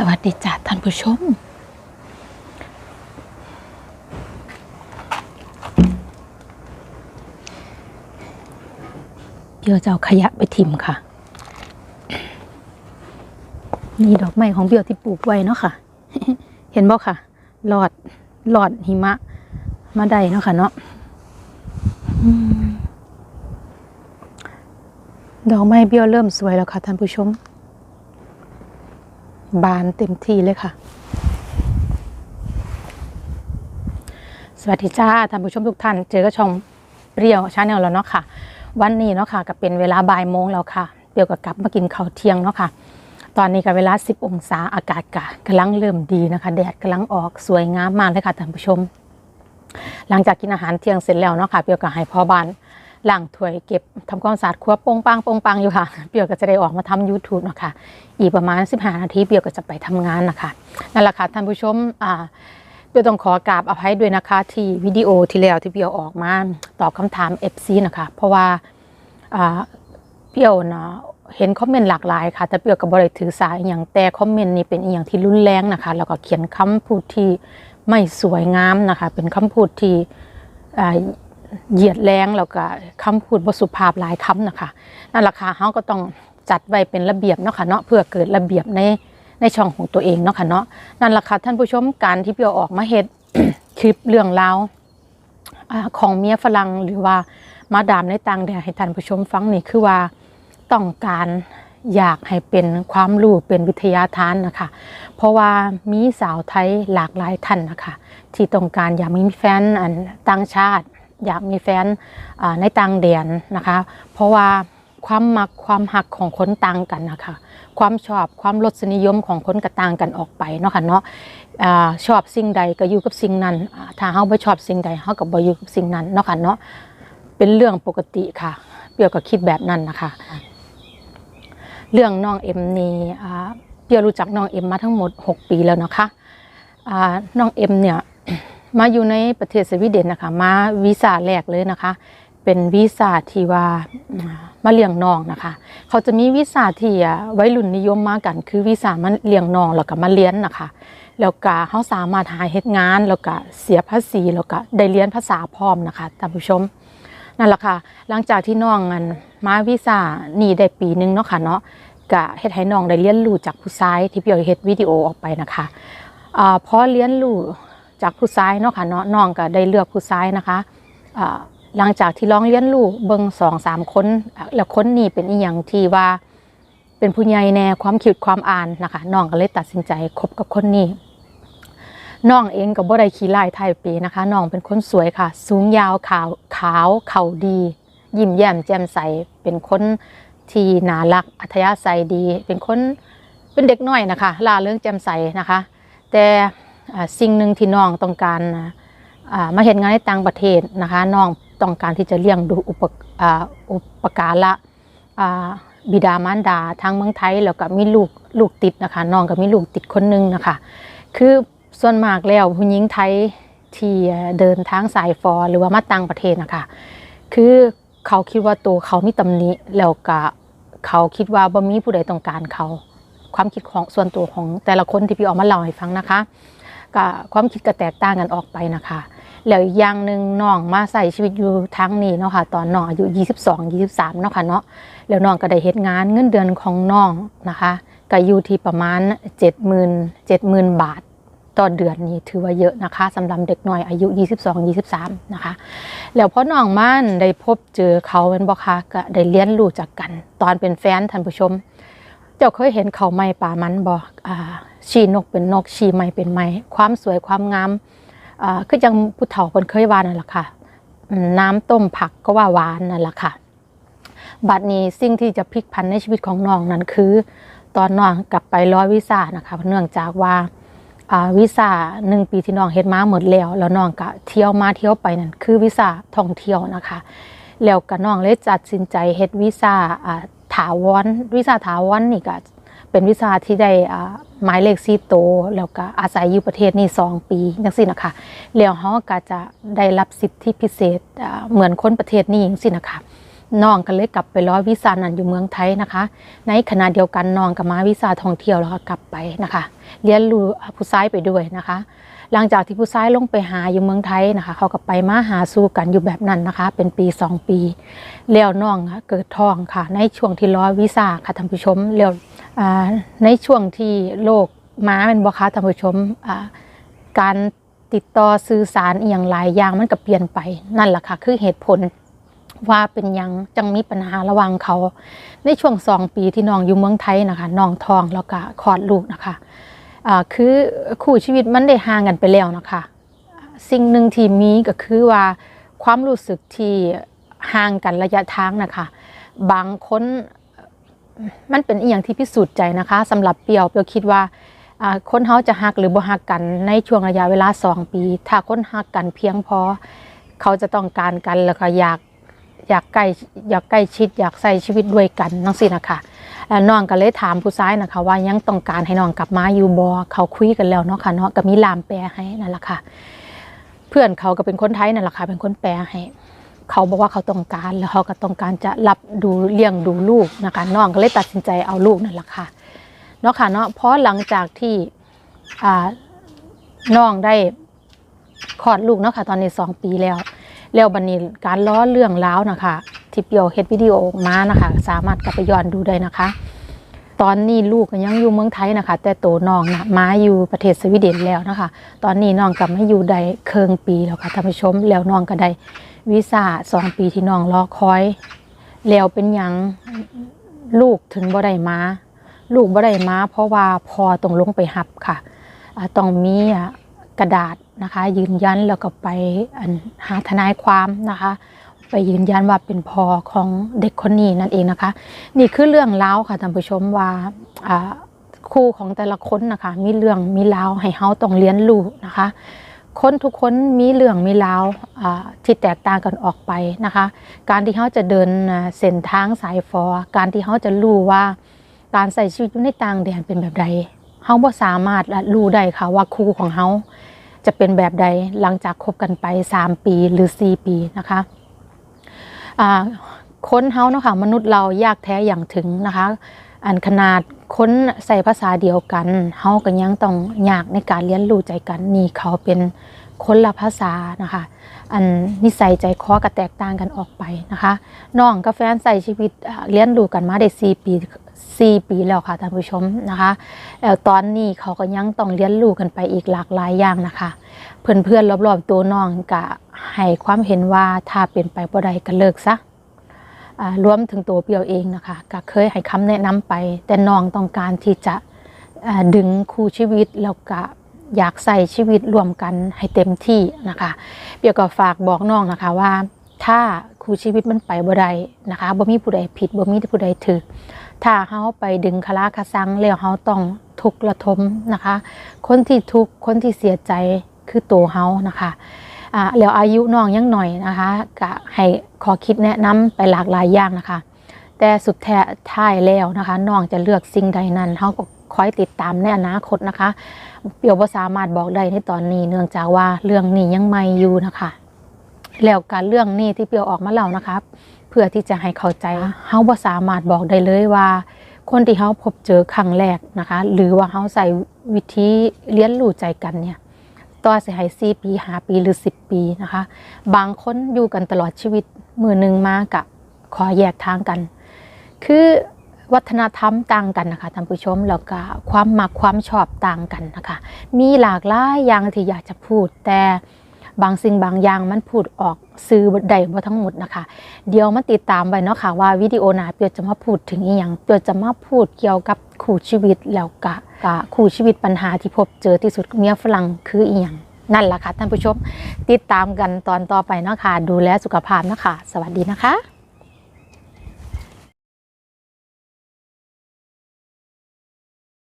สวัสดีจ้าท่านผู้ชมเดี๋ยวจะเอาขยะไปทิมค่ะ นี่ดอกไม้ของเบียวที่ปลูกไว้เนาะค่ะ เห็นบ่ค่ะ หลอดหลอดหิมะ มาได้เนาะค่ะเนาะดอกไม้เบี้ยวเริ่มสวยแล้วค่ะท่านผู้ชม บานเต็มที่เลยค่ะ สวัสดีจ้าท่านผู้ชมทุกท่าน เจอกับช่องเปรี้ยวชาแนลแล้วเนาะค่ะ วันนี้เนาะค่ะก็เป็นเวลาบ่ายโมงแล้วค่ะเปรี้ยวก็กลับมากินข้าวเที่ยงเนาะค่ะ ตอนนี้ก็เวลา 10 องศาอากาศกะกำลังเริ่มดีนะคะ แดดกำลังออกสวยงามมากเลยค่ะท่านผู้ชม หลังจากกินอาหารเที่ยงเสร็จแล้วเนาะค่ะเปรี้ยวก็ให้พ่อบ้าน ล้างถ้วยเก็บทำความสะอาดครัวโปงปังโปงปังอยู่ค่ะ เปรี้ยวก็จะได้ออกมาทำ YouTube นะคะอีกประมาณ 15 นาทีเปรี้ยวก็จะไปทำงานนะคะนั่นแหละค่ะท่านผู้ชมอ่าเปรี้ยวต้องขอกราบอภัยด้วยนะคะ ที่วิดีโอที่แล้วที่เปรี้ยวออกมาตอบคำถาม FC นะคะ เพราะว่าอ่าเปรี้ยวนะเห็นคอมเมนต์หลากหลายค่ะ แต่เปรี้ยวกับบริถือสาอย่างแต่คอมเมนต์นี้เป็นอย่างที่รุนแรงนะคะ แล้วก็เขียนคำพูดที่ไม่สวยงามนะคะ เป็นคำพูดที่อ่า เหยียดแรงแล้วก็คำพูดบสุภาพหลายคำนะคะนั่นแหละค่ะเขาก็ต้องจัดไว้เป็นระเบียบเนาะค่ะเนาะเพื่อเกิดระเบียบในในช่องของตัวเองเนาะค่ะเนาะนั่นแหละค่ะท่านผู้ชมการที่เปียวออกมาเฮ็ดคลิปเรื่องราวอของเมียฝรั่งหรือว่ามาดามในต่างแดนให้ท่านผู้ชมฟังนี่คือว่าต้องการอยากให้เป็นความรู้เป็นวิทยาทานนะคะ เพราะว่ามีสาวไทยหลากหลายท่านนะคะ ที่ต้องการอยากมีแฟนอันต่างชาติ อยากมีแฟนในต่างแดนนะคะ เพราะว่าความมักความหักของคนต่างกันนะคะความชอบความรสนิยมของคนก็ต่างกันออกไปเนาะค่ะเนาะชอบสิ่งใดก็อยู่กับสิ่งนั้น ถ้าเฮาบ่ชอบสิ่งใดเฮาก็บ่อยู่กับสิ่งนั้นเนาะค่ะเนาะเป็นเรื่องปกติค่ะ เปียวก็คิดแบบนั้นนะคะ เรื่องน้องเอ็มนี่เปียวรู้จักน้องเอ็มมาทั้งหมด 6 ปีแล้วนะคะน้องเอ็มเนี่ย มาอยู่ในประเทศสวีเดนนะคะ มาวีซ่าแรกเลยนะคะ เป็นวีซ่าที่ว่ามาเลี้ยงน้องนะคะ เขาจะมีวีซ่าที่อ่าวัยรุ่นนิยมมากกัน คือวีซ่ามาเลี้ยงน้องแล้วก็มาเรียนนะคะ แล้วก็เขาสามารถหาเฮ็ดงานแล้วก็เสียภาษีแล้วก็ได้เรียนภาษาพร้อมนะคะท่านผู้ชมนั่นแหละค่ะ หลังจากที่น้องอันมาวีซ่านี่ได้ปีหนึงเนาะค่ะเนาะก็เฮ็ดให้น้องได้เรียนรู้จากผู้ชายที่พี่เอาเฮ็ดวิดีโอออกไปนะคะอ่าพอเรียนรู้ จากผู้ชายเนาะค่ะเนาะน้องก็ได้เลือกผู้ชายนะคะหลังจากที่ลองเรียนรู้เบิงสองสามคนแล้วคนนี้เป็นอีหยังที่ว่า เป็นผู้ใหญ่แน่ความคิดความอ่านนะคะน้องก็เลยตัดสินใจคบกับคนนี้น้องเองก็บ่ได้ขี้ลายไทยปีนะคะน้องเป็นคนสวยค่ะ สูงยาวขาวขาวเข่าดี ยิ้มแย้มแจ่มใสเป็นคนที่น่ารักอัธยาศัยดี เป็นคนเป็นเด็กน้อยนะคะล่าเรื่องแจ่มใสนะคะ แต่ สิ่งหนึ่งที่น้องต้องการมาเห็นงานในต่างประเทศนะคะน้องต้องการที่จะเลี้ยงดูอุปอุปการะบิดามารดาทางเมืองไทยแล้วก็มีลูกลูกติดนะคะน้องก็มีลูกติดคนหนึงนะคะ คือส่วนมากแล้วผู้หญิงไทยที่เดินทางสายฟอหรือว่ามาต่างประเทศนะคะ คือเขาคิดว่าตัวเขามีตำหนิแล้วก็เขาคิดว่าบ่มีผู้ใดต้องการเขา ความคิดของส่วนตัวของแต่ละคนที่พี่ออกมาเล่าให้ฟังนะคะ ก็ความคิดก็แตกต่างกันออกไปนะคะแล้วอีกอย่างหนึ่งน้องมาใส่ชีวิตอยู่ทางนี้เนาะค่ะตอนน้องอายุ 22 23 เนาะค่ะเนาะแล้วน้องก็ได้เฮ็ดงานเงินเดือนของน้องนะคะก็อยู่ที่ประมาณ 70,000 70,000 บาทต่อเดือนนี่ถือว่าเยอะนะคะสำหรับเด็กน้อยอายุ 22 23 นะคะ แล้วพอน้องม่านได้พบเจอเขาเป็นบ่คะก็ได้เรียนรู้จากกัน ตอนเป็นแฟนท่านผู้ชม เจ้าเคยเห็นเขาไม้ป่ามันบ่อ่า ชีนกเป็นนกชีไม้เป็นไม้ความสวยความงามอ่าคือจังผู้เฒ่าเพิ่นเคยว่านั่นแหละค่ะ น้ำต้มผักก็ว่าหวานนั่นแหละค่ะบัดนี้สิ่งที่จะพลิกพันในชีวิตของน้องนั้นคือ ตอนน้องกลับไปร้อยวีซ่านะคะเนื่องจากว่าวีซ่าหนึ่งปีที่น้องเฮ็ดมาหมดแล้ว แล้วน้องก็เที่ยวมาเที่ยวไปนั่นคือวีซ่าท่องเที่ยวนะคะ แล้วก็น้องเลยตัดสินใจเฮ็ดวีซ่าอาถาวรวีซ่าถาวรนี่ก็ เป็นวิชาที่ได้หมายเลขซีโต แล้วก็อาศัยอยู่ประเทศนี้สองปีจังสินะคะแล้วเฮาก็จะได้รับสิทธิพิเศษเหมือนคนประเทศนี้อย่างสิ่นะคะน้องก็เลยกลับไปรอวิซานันอยู่เมืองไทยนะคะ ในขณะเดียวกันน้องก็มาวิซาท่องเที่ยวแล้วก็กลับไปนะคะ เรียนรู้ผู้ชายไปด้วยนะคะ หลังจากที่ผู้ชายลงไปหาอยู่เมืองไทยนะคะ เขาก็ไปมาหาสู่กันอยู่แบบนั้นนะคะ เป็นปี 2 ปีแล้วน้องเกิดท้องค่ะ ในช่วงที่รอวีซ่าค่ะท่านผู้ชมแล้วในช่วงที่โลกม้าเป็นบ่คะท่านผู้ชมการติดต่อสื่อสารอย่างหลายอย่างมันก็เปลี่ยนไปนั่นแหละค่ะ คือเหตุผลว่าเป็นยังจังมีปัญหาระหว่างเขา ในช่วงสองปีที่น้องอยู่เมืองไทยนะคะน้องทองแล้วก็คลอดลูกนะคะ คือคู่ชีวิตมันได้ห่างกันไปแล้วนะคะสิ่งหนึ่งที่มีก็คือว่าความรู้สึกที่ห่างกันระยะทางนะคะ บางคนมันเป็นอีกอย่างที่พิสูจน์ใจนะคะสำหรับเปียวเปียวคิดว่าคนเขาจะหักหรือบ่หักกันในช่วงระยะเวลาสองปี ถ้าคนหักกันเพียงพอเขาจะต้องการกันแล้วก็อยากอยากใกล้อยากใกล้ชิด อยากใส่ชีวิตด้วยกันนั่งสินะคะ น้องก็เลยถามผู้ชายนะคะว่ายังต้องการให้น้องกลับมาอยู่บอเขาคุยกันแล้วเนาะค่ะเนาะก็มีลามแปลให้นั่นแหละค่ะ เพื่อนเขาก็เป็นคนไทยนั่นแหละค่ะเป็นคนแปลให้เขาบอกว่าเขาต้องการแล้วเขาก็ต้องการจะรับดูเลี้ยงดูลูกนะคะน้องก็เลยตัดสินใจเอาลูกนั่นแหละค่ะเนาะค่ะเนาะเพราะหลังจากที่อ่าน้องได้คลอดลูกเนาะค่ะตอนนี้สองปีแล้ว แล้วบันนี้การล้อเรื่องแล้วนะคะ ที่เปียวเฮ็ดวิดีโอออกมานะคะ สามารถกลับไปย้อนดูได้นะคะ ตอนนี้ลูกก็ยังอยู่เมืองไทยนะคะ แต่โตน้องนะมาอยู่ประเทศสวีเดนแล้วนะคะ ตอนนี้น้องกลับมาอยู่ได้เคิงปีแล้วค่ะท่านผู้ชมแล้วน้องก็ได้วีซ่าสองปีที่น้องรอคอย แล้วเป็นยังลูกถึงบ่ได้มาลูกบ่ได้มาเพราะว่าพอต้องลงไปหับค่ะต้องมีกระดาษนะคะ ยืนยันแล้วก็ไปหาทนายความนะคะ ไปยืนยันว่าเป็นพ่อของเด็กคนนี้นั่นเองนะคะ นี่คือเรื่องเล่าค่ะท่านผู้ชมว่าคู่ของแต่ละคนนะคะ มีเรื่องมีราให้เฮาต้องเรียนรู้นะคะ คนทุกคนมีเรื่องมีราวอ่าที่แตกต่างกันออกไปนะคะ การที่เขาจะเดินเส้นทางสายฟอ การที่เขาจะรู้ว่าการใส่ชีวิตอยู่ในต่างแดนเป็นแบบใดเขาบ่สามารถรู้ได้ค่ะว่าครูของเขาจะเป็นแบบใดหลังจากคบกันไป 3 ปีหรือ 4 ปีนะคะ ค้นเฮาเนาะค่ะมนุษย์เรายากแท้อย่างถึงนะคะ อันขนาดค้นใส่ภาษาเดียวกันเฮากันยังต้องยากในการเรียนรู้ใจกันนี่เขาเป็นคนละภาษานะคะ อันนิสัยใจคอก็แตกต่างกันออกไปนะคะน้องกับแฟนใส่ชีวิตเรียนรู้กันมาได้4ปี 4 ปีแล้วค่ะท่านผู้ชมนะคะแล้วตอนนี้เขาก็ยังต้องเรียนรู้กันไปอีกหลากหลายอย่างนะคะ เพื่อนๆรอบๆตัวน้องก็ให้ความเห็นว่าถ้าเป็นไปบ่ได้ก็เลิกซะรวมถึงตัวเปียวเองนะคะก็เคยให้คำแนะนำไป แต่น้องต้องการที่จะดึงคู่ชีวิตแล้วก็อยากใส่ชีวิตรวมกันให้เต็มที่นะคะเปียวก็ฝากบอกน้องนะคะว่าถ้าคู่ชีวิตมันไปบ่ได้นะคะบ่มีผู้ใดผิดบ่มีผู้ใดถูก ถ้าเฮาไปดึงคลาคาซังแล้วเฮาต้องทุกข์ระทมนะคะ คนที่ทุกข์คนที่เสียใจคือตัวเฮานะคะอ่าแล้วอายุน้องยังหน่อยนะคะก็ให้ขอคิดแนะนำไปหลากหลายอย่างนะคะ แต่สุดแท้ท้ายแล้วนะคะน้องจะเลือกสิ่งใดนั้นเฮาก็คอยติดตามในอนาคตนะคะ เปียวบ่สามารถบอกได้ในตอนนี้ เนื่องจากว่าเรื่องนี้ยังไม่อยู่นะคะ แล้วการเรื่องนี้ที่เปียวออกมาเล่านะคะ พื่อที่จะให้เข้าใจเฮาบ่สามารถบอกได้เลยว่า คนที่เฮาพบเจอครั้งแรกนะคะ หรือว่าเฮาใส่วิธีเรียนรู้ใจกันเนี่ยต่อสิให้4ปี5ปีหรือ10ปีนะคะ บางคนอยู่กันตลอดชีวิตมือหนึงมากะขอแยกทางกัน คือวัฒนธรรมต่างกันนะคะท่านผู้ชมแล้วก็ความมักความชอบต่างกันนะคะ มีหลากหลายอย่างที่อยากจะพูดแต่ บางสิ่งบางอย่างมันพูดออกซื้อใดบ่ทั้งหมดนะคะ เดี๋ยวมาติดตามไปเนาะค่ะว่าวิดีโอหนาเปียวจะมาพูดถึงอีหยังเปียวจะมาพูดเกี่ยวกับคู่ชีวิตแล้วก็กะคู่ชีวิตปัญหาที่พบเจอที่สุดเมียฝรั่งคืออีหยังนั่นแหละค่ะท่านผู้ชมติดตามกันตอนต่อไปเนาะค่ะดูแลสุขภาพนะคะสวัสดีนะคะ